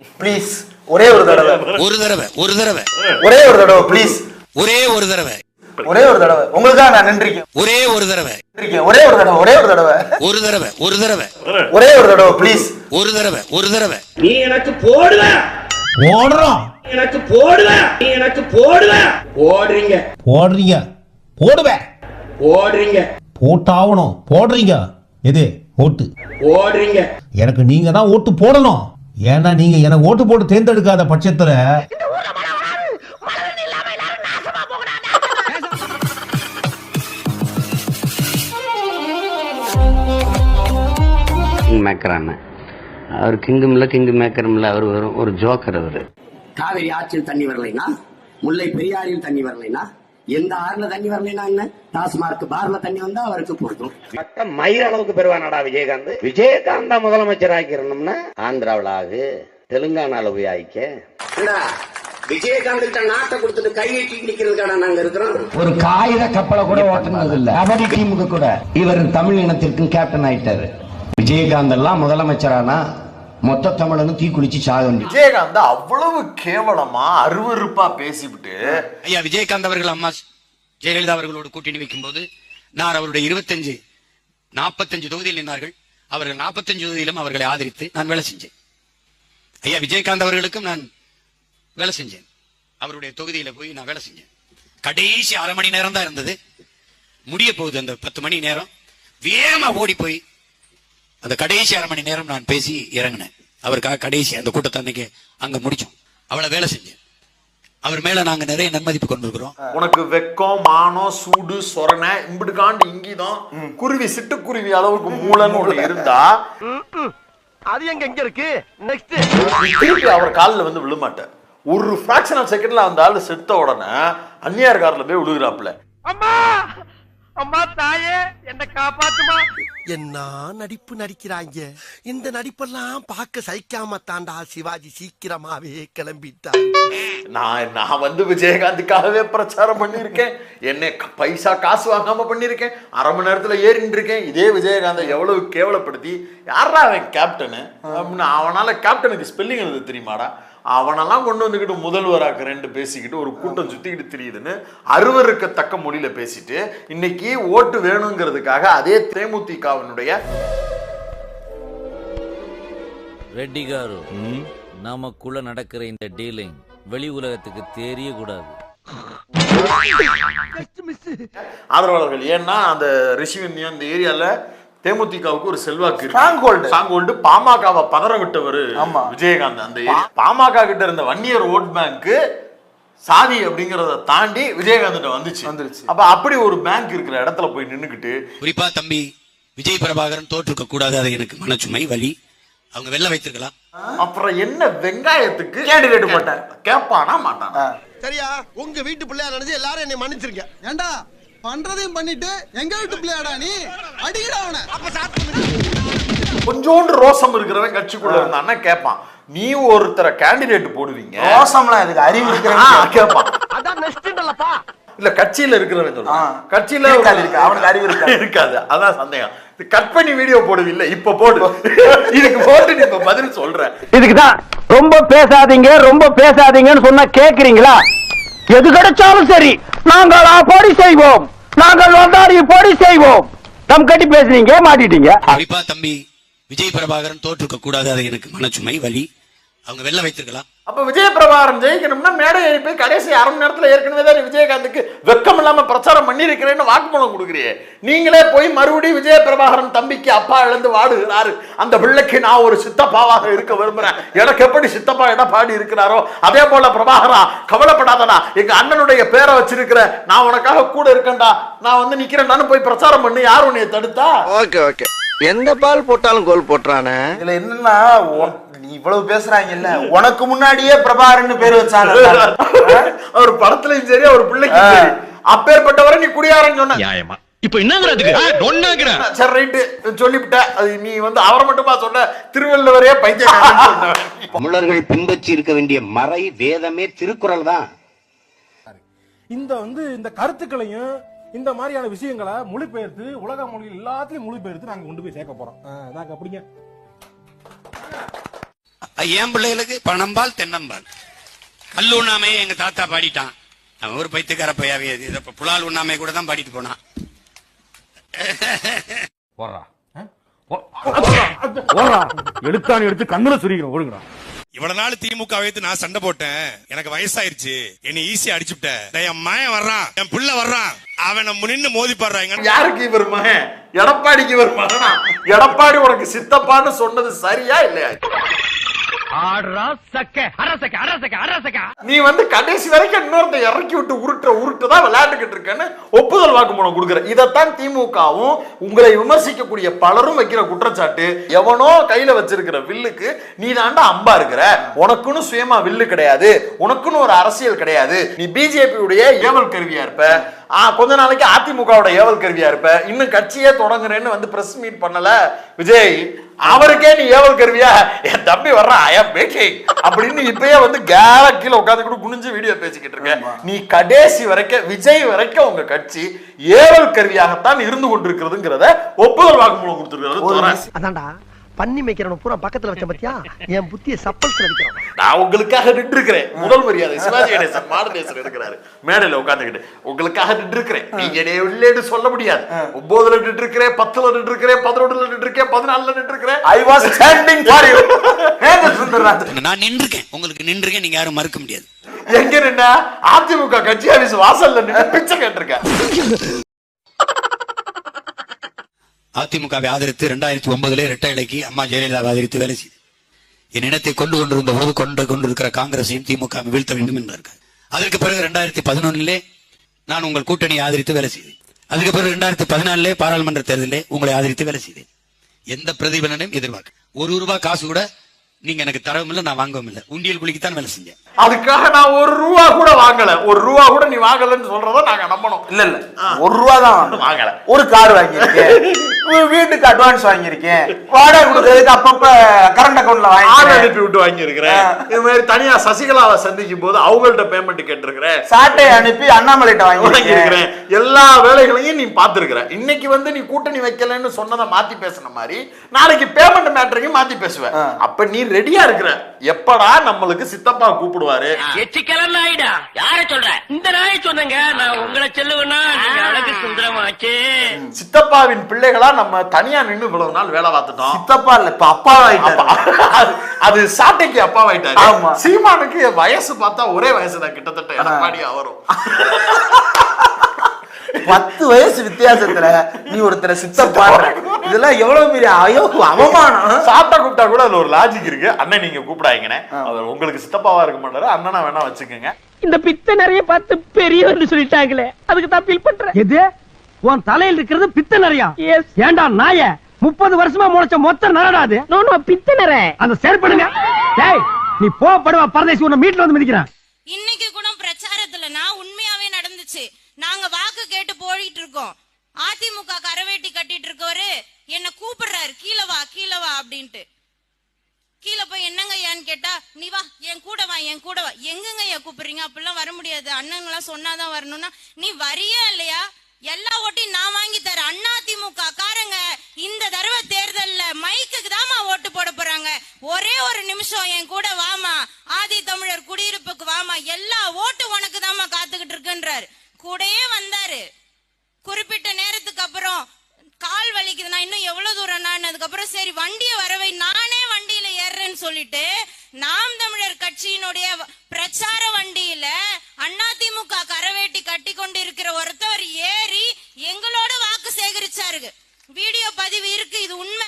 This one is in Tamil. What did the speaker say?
ப்ளீஸ் ஒரே ஒரு தடவை. ஒரு தடவை ஒரு தடவை. ஒரே ஒரு தடவை ப்ளீஸ் ஒரே ஒரு தடவை. ஒரே ஒரு தடவை. உங்களுக்காக நான் நின்றிருக்கேன். ஒரே ஒரு தடவை. நின்றிருக்கேன். ஒரே ஒரு தடவை ஒரே ஒரு தடவை. ஒரு தடவை ஒரு தடவை. ஒரே ஒரு தடவை ப்ளீஸ் ஒரு தடவை ஒரு தடவை. நீ எனக்கு போடுவ. போடுறோம். எனக்கு போடுவ. நீ எனக்கு போடுவ. போடுறீங்க. போடுறீங்க. போடுவேன் போடுறீங்க. போட்டாகணும் போடுறீங்க. எது? ஓட்டு. போடுறீங்க. எனக்கு நீங்க தான் ஓட்டு போடணும். ஏன்னா நீங்க எனக்கு ஓட்டு போட்டு தேர்ந்தெடுக்காத பட்சத்துல கிங் மேக்கர் அண்ணன் அவர் கிங்கும் இல்லை கிங்கு மேக்கரும் இல்லை அவர் ஒரு ஜோக்கர் அவர். காவிரி ஆற்றில் தண்ணி வரலைனா முல்லை பெரியாறில் தண்ணி வரலைனா எந்த ஆறுல தண்ணி வரலைனா என்ன? டாஸ்மார்க் பார்ல தண்ணி வந்தா அவருக்கு பொருந்தும். மயிர் அளவுக்கு பெறுவானடா விஜயகாந்த். விஜயகாந்தா முதலமைச்சர் ஆக்கிரணும்னா ஆந்திராவில் ஆகு தெலுங்கானால போய் ஆயிக்க. விஜயகாந்த் கிட்ட நாட்டை கொடுத்துட்டு கையெட்டி நிக்கிறதுக்கான நாங்க இருக்கிறோம். ஒரு காகித கப்பலை கூட ஓட்டுனது இல்ல கபடி டீமுக்கு கூட. இவர் தமிழ் இனத்திற்கும் கேப்டன் ஆயிட்டாரு. விஜயகாந்த் எல்லாம் முதலமைச்சரானா? மொத்த தமிழனும் தீக்குளிச்சு சாக வேண்டி விஜயகாந்த் அவ்வளவு கேவலமா அருவருப்பா பேசிவிட்டு ஐயா விஜயகாந்த் அவர்கள் அம்மா ஜெயலலிதா அவர்களோடு கூட்டணி வைக்கும்போது நான் அவருடைய இருபத்தஞ்சு நாற்பத்தஞ்சு தொகுதியில் நின்றார்கள் அவர்கள் நாற்பத்தஞ்சு தொகுதியிலும் அவர்களை ஆதரித்து நான் வேலை செஞ்சேன். ஐயா விஜயகாந்த் அவர்களுக்கும் நான் வேலை செஞ்சேன். அவருடைய தொகுதியில போய் நான் வேலை செஞ்சேன். கடைசி அரை மணி நேரம் தான் இருந்தது. முடிய போகுது அந்த பத்து மணி நேரம். வேகமா ஓடி போய் அந்த கடைசி அரை மணி நேரம் நான் பேசி இறங்கினேன். அவருக்காக கடைசி அந்த கூட்டத்தை அன்னைக்கு அங்க முடிச்சோம். அவளை வேலை செஞ்சேன். அவர் மேல நாங்க நிறைய நன்மதிப்பு கொண்டிருக்கிறோம். உனக்கு வெக்கம் மானம் சூடு சொரணை இம்பிடுக்காண்டு இங்கிதான் குருவி சிட்டுக்குருவி அளவுக்கு மூளைன்னு ஒண்ணு இருந்தா அது எங்க எங்க இருக்கு? நெக்ஸ்ட் திருப்பி அவர் காலில் வந்து விழுமாட்ட ஒரு ஃபிராக்ஷன் ஆஃப் செகண்ட்ல அந்த ஆளு செத்த உடனே அந்நியார் கார்ல போய் விழுகிறாப்புல. அம்மா! அம்மா தாயே என்ன காப்பாத்துமா? என்ன நடிப்பு நடிக்கிறாங்க? இந்த நடிப்பெல்லாம் பார்க்க சகிக்காம தாண்டா சிவாஜி சீக்கிரமாவே கிளம்பிட்டார். நான் நான் வந்து விஜயகாந்துக்காகவே பிரச்சாரம் பண்ணியிருக்கேன். என்ன பைசா காசு வாங்காம பண்ணியிருக்கேன். அரை மணி நேரத்துல ஏறின்னு இருக்கேன் இதே விஜயகாந்தை எவ்வளவு கேவலப்படுத்தி யாரா அவன் கேப்டனு அப்படின்னு அவனால கேப்டனுக்கு ஸ்பெல்லிங் எழுத தெரியுமாடா? அவனெல்லாம் கொண்டு வந்துக்கிட்டு முதல்வராக்குறேன்ட்டு பேசிக்கிட்டு ஒரு கூட்டம் சுத்திக்கிட்டு தெரியுதுன்னு அருவருக்கத்தக்க மொழியில பேசிட்டு இன்னைக்கு ஓட்டு வேணுங்கிறதுக்காக அதே தேமுதிகவினுடைய ரெட்டி గారు நமக்குள்ள நடக்கிற இந்த டீலிங் வெளி உலகத்துக்கு தெரியக்கூடாது. ஆதரவாளர்கள் ஏன்னா அந்த ரிஷிவன் அந்த ஏரியால தேமுதிகவுக்கு ஒரு செல்வாக்கு இருக்கு. Stronghold. Stronghold பாமகவை பதற விட்டவர் ஆமா. விஜயகாந்த் அந்த. பாமக கிட்ட இருந்த வன்னியர் ஓட் பேங்க் சாதி அப்படிங்கறத தாண்டி விஜயகாந்த் வந்துச்சு வந்துருச்சு. அப்ப அப்படி ஒரு பேங்க் இருக்கிற இடத்துல போய் நின்னுக்கிட்டு குறிப்பா தம்பி விஜய் பிரபாகரன் தோற்றுக்க கூடாது அது எனக்கு மனச்சுமை வலி அவங்க வெளில வைத்திருக்கலாம் அப்புறம் என்ன வெங்காயத்துக்கு Candidate போட்டார். கேட்பானா மாட்டானா சரியா உங்க வீட்டு பிள்ளையா நினைச்சு எல்லாரும் என்னை மன்னிச்சிருங்க ஏண்டா பண்றதையும் பண்ணிட்டு எங்க வீட்டு பிள்ளையாடா நீ? அடிக்கடா அவனை. அப்ப கொஞ்சோண்டு ரோசம் இருக்கிறவன் கட்சிக்குள்ள இருந்தான்னா கேட்பான் நீ ஒருத்தரை கேண்டிடேட் போடுவீங்க. மோசம்லாம் இதுக்கு அறிவு ஆ, இருக்கிறேன் கேட்பான் அதான் நெக்ஸ்ட்ன்றலப்பா இல்ல கட்சியில இருக்கிறவன் சொல்றான். கட்சியில இருக்காது, இருக்கு. அவனுக்கு அறிவு இருக்காது. இருக்காது. அதான் சந்தேகம். கட் பண்ணி வீடியோ போடுவில்ல? இப்ப போடு. இதுக்கு போட்டு நீ இப்ப பதில் சொல்ற இதுக்குதான் ரொம்ப பேசாதீங்க ரொம்ப பேசாதீங்கன்னு சொன்னா கேக்குறீங்களா? எது கிடைச்சாலும் சரி. நாங்கள் பொடி செய்வோம். நாங்கள் வந்தாரி பொடி செய்வோம். தம் கட்டி பேசுனீங்க மாட்டிட்டீங்க. குறிப்பா தம்பி விஜய் பிரபாகரன் தோற்றுக்க கூடாது அது எனக்கு மனச்சுமை வலி. அவங்க வெளில வைத்திருக்கலாம். அப்ப விஜய பிரபாகரன் ஜெயிக்கணும்னா மேடை ஏறி போய் கடைசி அரை மணி நேரத்துல ஏற்கனவே தான் விஜயகாந்துக்கு வெக்கம் இல்லாம பிரச்சாரம் பண்ணியிருக்கிறேன்னு வாக்குமூலம் கொடுக்குறியே நீங்களே போய் மறுபடியும் விஜய பிரபாகரன் தம்பிக்கு அப்பா இழந்து வாடுகிறாரு. அந்த பிள்ளைக்கு நான் ஒரு சித்தப்பாவாக இருக்க விரும்புறேன். எனக்கு எப்படி சித்தப்பா எடப்பாடி இருக்கிறாரோ அதே போல பிரபாகரா கவலைப்படாதடா. எங்க அண்ணனுடைய பேரை வச்சிருக்கிற நான் உனக்காக கூட இருக்கேன்டா. நான் வந்து நிக்கிறேன்டான்னு போய் பிரச்சாரம் பண்ணி யார் உன்னைய தடுத்தா? Okay okay. எந்த பால் போட்டாலும் கோல் போட்டுறானே? இதுல என்னன்னா நீ இவ்வளவு பேசுறாங்கல்ல? உனக்கு முன்னாடியே பிரபாகரன் பேர் வச்சாங்க. அவர் படத்துலயும் சரி அவர் பிள்ளைக்கும் சரி. அப்பேற்பட்டவரை நீ குடியாரன்னு சொன்ன. நியாயமா. இப்ப என்னங்கிறதுக்கு ஒன்னாங்கிற சரி ரைட்டு சொல்லிவிட்ட அது நீ வந்து அவரை மட்டுமா சொன்ன? திருவள்ளுவரே சொன்ன. தமிழர்கள் பின்பற்றி இருக்க வேண்டிய மறை வேதமே திருக்குறள் தான். இந்த வந்து இந்த கருத்துக்களையும் இந்த மாதிரியான விஷயங்களை மொழிபெயர்த்து உலக மொழிகள் எல்லாத்தையும் மொழிபெயர்த்து நாங்க கொண்டு போய் சேர்க்க போறோம். நாங்க அப்படிங்க. என் பிள்ளைகளுக்கு? பணம்பால் தென்னம்பால். கல் உண்ணாமையே எங்க தாத்தா பாடிட்டான். அவன் ஒரு பைத்துக்கார பையாவே. புலால் உண்ணாமை கூட தான் பாடிட்டு போனான். போடுறா எடுத்தான்னு எடுத்து கண்ணுல சுரிக்கணும் ஓடுங்கடா. இவ்வளவு நாள் திமுக வைத்து நான் சண்டை போட்டேன். எனக்கு வயசாயிருச்சு. என்னை ஈஸியா அடிச்சுட்டேன் என் மயன் வர்றான். என் பிள்ளை வர்றான். அவனை நின்னு மோதி பாடுறாங்க யாருக்கு இவர் மகன்? எடப்பாடிக்கு இவர் மகனா? எடப்பாடி உனக்கு சித்தப்பான்னு சொன்னது சரியா இல்லையா? நீ வந்து கடைசி வரைக்கும் இன்னொருத்த இறக்கி விட்டு உருட்டுற உருட்டு தான் விளையாண்டுகிட்டு இருக்கேன்னு ஒப்புதல் வாக்குமூலம் கொடுக்குற இதைத்தான் திமுகவும் உங்களை விமர்சிக்கக்கூடிய பலரும் வைக்கிற குற்றச்சாட்டு. எவனோ கையில வச்சிருக்கிற வில்லுக்கு நீ தாண்டா அம்பா இருக்கிற. உனக்குன்னு சுயமா வில்லு கிடையாது. உனக்குன்னு ஒரு அரசியல் கிடையாது. நீ பிஜேபியுடைய ஏவல் கருவியா இருப்ப. கொஞ்ச நாளைக்கு அதிமுகவோட ஏவல் கருவியா இருப்ப. இன்னும் கட்சியே தொடங்குறேன்னு வந்து பிரஸ் மீட் பண்ணல. விஜய் அவருக்கே நீ ஏவல் கருவியா என் தம்பி வர்றான் ஐ ஆம் வெயிட்டிங் அப்படின்னு இப்பயே வந்து கேர கீழே உட்காந்து கூட குனிஞ்சு வீடியோ பேசிக்கிட்டு இருக்க. நீ கடைசி வரைக்கும் விஜய் வரைக்கும் உங்க கட்சி ஏவல் கருவியாகத்தான் இருந்து கொண்டிருக்கிறதுங்கிறத ஒப்புதல் வாக்குமூலம் கொடுத்திருக்கிறது அதான்டா. பண்ணி மேய்க்கிறவன பூரா பக்கத்துல வச்ச பத்தியா? என் புத்திய சப்பல்ஸ்ல வைக்கிறான் நான் உங்களுக்காக நின்று இருக்கிறேன் முதல் மரியாதை சிவாஜி கணேசன் மாடலேசன் இருக்கிறாரு மேடையில உட்காந்துக்கிட்டு உங்களுக்காக நின்று இருக்கிறேன் நீங்க என்னைய இல்லைன்னு சொல்ல முடியாது. ஒன்பதுல நின்று இருக்கிறேன் பத்துல நின்று இருக்கிறேன் பதினொன்றுல நின்று இருக்கேன் பதினாலுல நின்று இருக்கிறேன் I was standing for you நான் நின்றுக்கேன் உங்களுக்கு நின்றுக்கேன் நீங்க யாரும் மறுக்க முடியாது. எங்க நின்ன? அதிமுக கட்சி ஆபீஸ் வாசல்ல நின்று பிச்சை கேட்டிருக்கேன். அதிமுகவை ஆதரித்து இரண்டாயிரத்தி ஒன்பதுல இரட்டை இலக்கி அம்மா ஜெயலலிதாவை ஆதரித்து வேலை செய்து என் இனத்தை கொண்டு கொண்டிருந்த போது கொண்டு கொண்டிருக்கிற காங்கிரஸையும் திமுக வீழ்த்த வேண்டும் என்றார்கள். அதற்கு பிறகு இரண்டாயிரத்தி பதினொன்னிலே நான் உங்கள் கூட்டணியை ஆதரித்து வேலை செய்தேன். அதுக்கு பிறகு இரண்டாயிரத்தி பதினாலே பாராளுமன்ற தேர்தலிலே உங்களை ஆதரித்து வேலை செய்தேன். எந்த பிரதிபலனையும் எதிர்பார்க்க ஒரு ரூபாய் காசு கூட நீங்க எனக்கு தரவும் இல்லை நான் வாங்கவும் இல்லை. உண்டியல் குளிக்குத்தான் வேலை செஞ்சேன். அதுக்காக நான் ஒரு ரூபா கூட வாங்கல. ஒரு ரூபா கூட நீ வாங்கலன்னு சொல்றத நாங்க நம்பணும். இல்ல இல்ல. ஒரு ரூபா தான் வாங்கல. ஒரு கார் வாங்கியிருக்கேன். ஒரு வீட்டுக்கு அட்வான்ஸ் வாங்கியிருக்கேன். வாடகை கொடுக்கறதுக்கு அப்பப்ப கரண்ட் அக்கவுண்ட்ல ஆள் வாங்கி அனுப்பி விட்டு வாங்கி இருக்கிறேன் இது மாதிரி தனியா சசிகலாவை சந்திக்கும் போது அவங்கள்ட்ட பேமெண்ட் கேட்டிருக்கிறேன். சாட்டை அனுப்பி அண்ணாமலைட்ட வாங்கியிருக்கேன். இருக்கிறேன் எல்லா வேலைகளையும் நீ பார்த்திருக்கிற. இன்னைக்கு வந்து நீ கூட்டணி வைக்கலன்னு சொன்னதை மாத்தி பேசின மாதிரி நாளைக்கு பேமெண்ட் மேட்டரையும் மாத்தி பேசுவேன் அப்ப நீ ரெடியா இருக்கிற. எப்படா நம்மளுக்கு சித்தப்பா கூப்பிடுவாரு? எச்சிக்கலன் நாயிடா. யார சொல்ற? இந்த நாயை சொன்னங்க. நான் உங்களை செல்லுவேன்னா அழகு சுந்தரமாச்சு. சித்தப்பாவின் பிள்ளைகளா நம்ம தனியா நின்னு இவ்வளவு நாள் வேலை பார்த்துட்டோம். சித்தப்பா இல்ல இப்ப அப்பா அது- அது சாட்டைக்கு அப்பா ஆயிட்டாரு. ஆமா. சீமானுக்கு வயசு பார்த்தா ஒரே வயசு தான் கிட்டத்தட்ட எடப்பாடி அவரும். பத்து வயசு வித்தியாசத்துல நீ ஒருத்தர சித்தப்பா இதெல்லாம் எவ்வளவு பெரிய ஐயோ அவமானம். சாப்பிட்டா கூப்பிட்டா கூட அதுல ஒரு லாஜிக் இருக்கு. அண்ணன் நீங்க கூப்பிடாங்கண்ணே அவர் உங்களுக்கு சித்தப்பாவா இருக்க மாட்டாரு. அண்ணனா வேணா வச்சுக்கோங்க. இந்த பித்த நிறைய பார்த்து பெரியவர்னு சொல்லிட்டாங்களே. அதுக்கு தான் ஃபீல் பண்றேன். எது? உன் தலையில் இருக்கிறது பித்த நிறையா? ஏண்டா நாய? முப்பது வருஷமா முளைச்ச மொத்த நரடாது நோ பித்த நர அந்த செயற்படுங்க டேய் நீ போ படுவா பரதேசி உன்னை மீட்ல வந்து மிதிக்கிறேன். இன்னைக்கு கூட பிரச்சாரத்துல நான் உண்மையாவே நடந்துச்சு. நாங்க வாக்கு கேட்டு போயிட்டு இருக்கோம் அதிமுக கரவேட்டி கட்டிட்டு இருக்கவரு என்ன கூப்பிடுறாரு கீழே வா கீழே வா அப்படின்ட்டு. கீழே போய் என்னங்க ஏன்னு கேட்டா நீ வா என் கூட வா என் கூட வா. எங்கங்க ஏன் கூப்பிடுறீங்க? அப்படிலாம் வர முடியாது. அண்ணங்களாம் சொன்னாதான் வரணும்னா நீ வரியா இல்லையா? எல்லா ஓட்டையும் நான் வாங்கி தரேன். அண்ணா திமுக காரங்க இந்த தடவை தேர்தல்ல மைக்குக்கு தாமா ஓட்டு போட போறாங்க. ஒரே ஒரு நிமிஷம் என் கூட வாமா ஆதி தமிழர் குடியிருப்புக்கு வாமா எல்லா ஓட்டு உனக்கு தாமா காத்துக்கிட்டு இருக்குன்றாரு. கூடயே வந்தாரு. குறிப்பிட்ட நேரத்துக்கு அப்புறம் கால் வலிக்குது நான் இன்னும் எவ்வளவு தூரம் நான் அதுக்கப்புறம் சரி வண்டியை வரவை நானே வண்டியில ஏறுறேன்னு சொல்லிட்டு நாம் தமிழர் கட்சியினுடைய பிரச்சார வண்டியில அதிமுக கரவேட்டி கட்டி கொண்டு இருக்கிற ஒருத்தவர் ஏறி எங்களோட வாக்கு சேகரிச்சாரு வீடியோ பதிவு இருக்கு இது உண்மை.